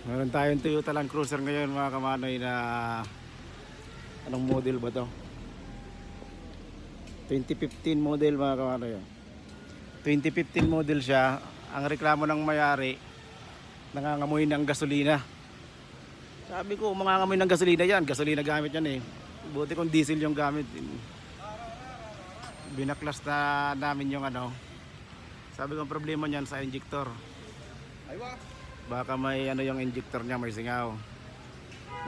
Meron tayong Toyota Land Cruiser ngayon mga kamanoy na anong model ba to? 2015 model mga kamanoy. 2015 model siya. Ang reklamo ng mayari, nangangamoy ng gasolina. Sabi ko, mangangamoy ng gasolina yan. Gasolina gamit yan eh. Buti kung diesel yung gamit. Binaklas na namin yung ano. Sabi ko, problema niyan sa injector. Baka may ano yung injector niya, may singaw.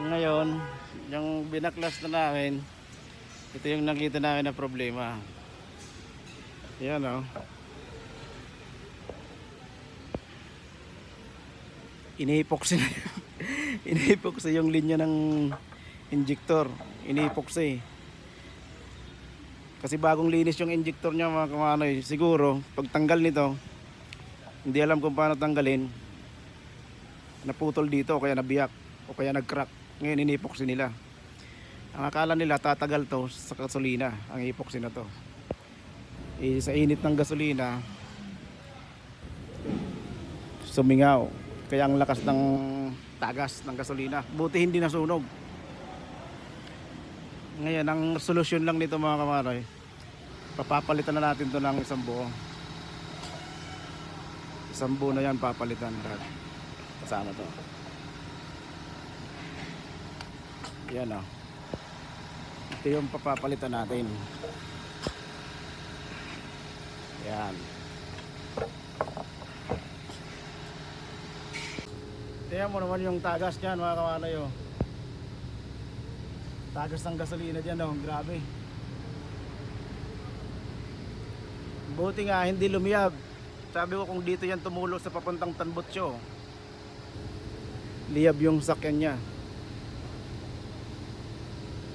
Ngayon, yung binaklas na namin, ito yung nakita namin na problema. Yan o. Inihipoxy na Inihipoxy yung linya ng injector. Inihipoxy. Kasi bagong linis yung injector niya mga kamanoy. Siguro, pag tanggal nito, hindi alam kung paano tanggalin. Naputol dito o kaya nabiyak o kaya nag-crack. Ngayon inipoxy nila. Ang akala nila tatagal to sa gasolina, ang epoxy na to. Eh, sa init ng gasolina, sumingaw. Kaya ang lakas ng tagas ng gasolina. Buti hindi nasunog. Ngayon, ang solusyon lang nito mga kamaroy, papapalitan na natin to ng isang buo. Isang buo na yan papalitan lahat. Kasama to. Yan o. Ito yung papapalitan natin. Yan. Tingnan mo naman yung tagas niyan mga kamalay oh. Tagas ng gasolina dyan oh, grabe. Buti nga hindi lumiyab. Sabi ko kung dito yan tumulo sa papuntang Tanbotso. Liyab yung sakyan niya.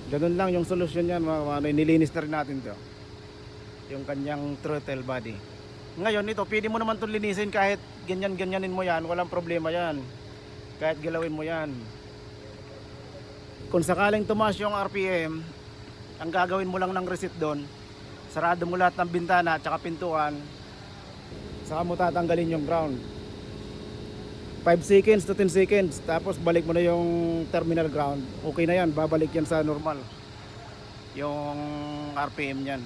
Ganun lang yung solusyon niyan. Nilinis na rin natin to. Yung kanyang throttle body. Ngayon ito, pwede mo naman itong linisin kahit ganyan-ganyanin mo yan. Walang problema yan. Kahit galawin mo yan. Kung sakaling tumaas yung RPM, ang gagawin mo lang ng reset doon, sarado mo lahat ng bintana at pintuan, saka mo tatanggalin yung ground. 5 seconds to 10 seconds, tapos balik mo na yung terminal ground. Okay na yan, babalik yan sa normal. Yung RPM yan.